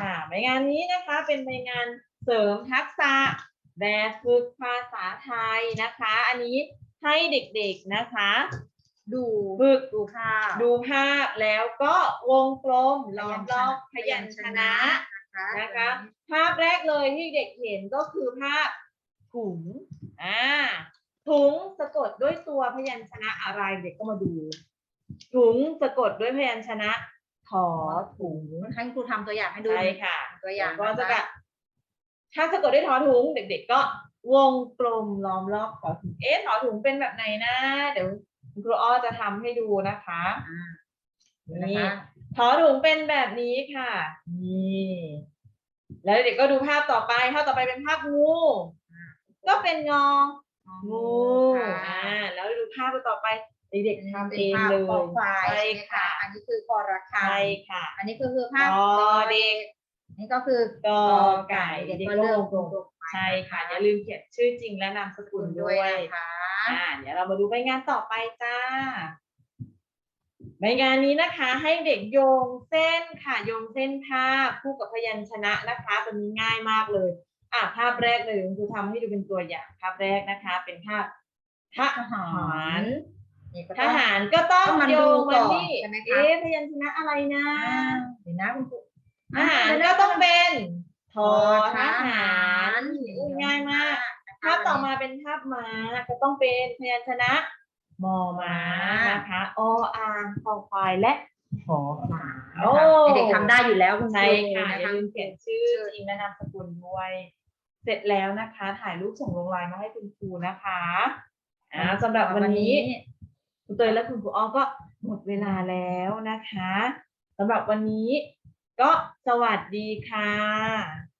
ค่ะใบงานนี้นะคะเป็นใบงานเสริมทักษะแบบฝึกภาษาไทยนะคะ อันนี้ให้เด็กๆนะคะ ดูฝึกดูภาพดูภาพแล้วก็วงกลมล้อมรอบพยัญชนะนะคะ ภาพแรกเลยที่เด็กเห็นก็คือภาพถุงอ่าถุงสะกดด้วยตัวพยัญชนะอะไรเด็กก็มาดูถุงสะกดด้วยพยัญชนะ ถอถุงให้ครูทำตัวอย่างให้ดูใช่ค่ะตัวอย่างก็จะนะคะกะถ้าสะกดด้วยถอถุงเด็ก ๆ ก็วงกลมล้อมรอบถอถุงเอ๊ะถอถุงเป็นแบบไหนนะ เดี๋ยวคุณครูอ้อจะทำให้ดูนะคะอ่านี่นะคะถอถุงเป็นแบบนี้ค่ะนี่แล้วเด็กก็ดูภาพต่อไปภาพต่อไปเป็นภาพงูก็เป็นงองูค่ะอ่าแล้วดูภาพต่อไป เด็กๆทำเองป็นภาพเลยคอควายใช่ใช่ไหมค่ะ อันนี้คือคอระฆังใช่ค่ะอันนี้ก็คือภาพกอเด็กนี่ก็คือกอไก่เด็กเด็กก็ก็เลืวอกงกลมใช่ค่ะ อย่าลืมเขียนชื่อจริงและนามสกุคุลณด้ด้ววยยนะคะอ่าเดี๋ยวเรามาดูใบงานต่อไปจ้าใบงานนี้นะคะ ให้เด็กโยงเส้นค่ะโยงเส้นภาพคู่กับพยัญชนะนะคะตัวนี้ง่ายมากเลยอะภาพแรกเลยคุณครูทำให้ดูเป็นตัวอย่างภาพแรกนะคะ เป็นภาพทหาร นี่ก็ทต้อง หารก็ต้องต้องมาโยดูงก่มาอนที่ใช่ไหมคะ เอ๊ะพยัญชนะอะไรนะ อ่าเดี๋ยวนะคุณครูทหารก็ต้องเป็นทอทหารทง่ายมาก ภาพต่อมาเป็นภาพม้าก็ต้องเป็นพยัญชนะมอม้านะคะออ่างคอควายและ ขอขวาโอ้เด็กๆทำได้อยู่แล้วคุณครูใช่ค่ะนอย่าลืมเขียนชื่อจริงและนามสกุลด้วย เสร็จแล้วนะคะ ถ่ายรูปส่งลงไลน์มาให้คุณครูนะคะอ่าสำหรับวันนี้ คุณเตยและคุณครูอ้อก็หมดเวลาแล้วนะคะสำหรับวันนี้ก็สวัสดีค่ะ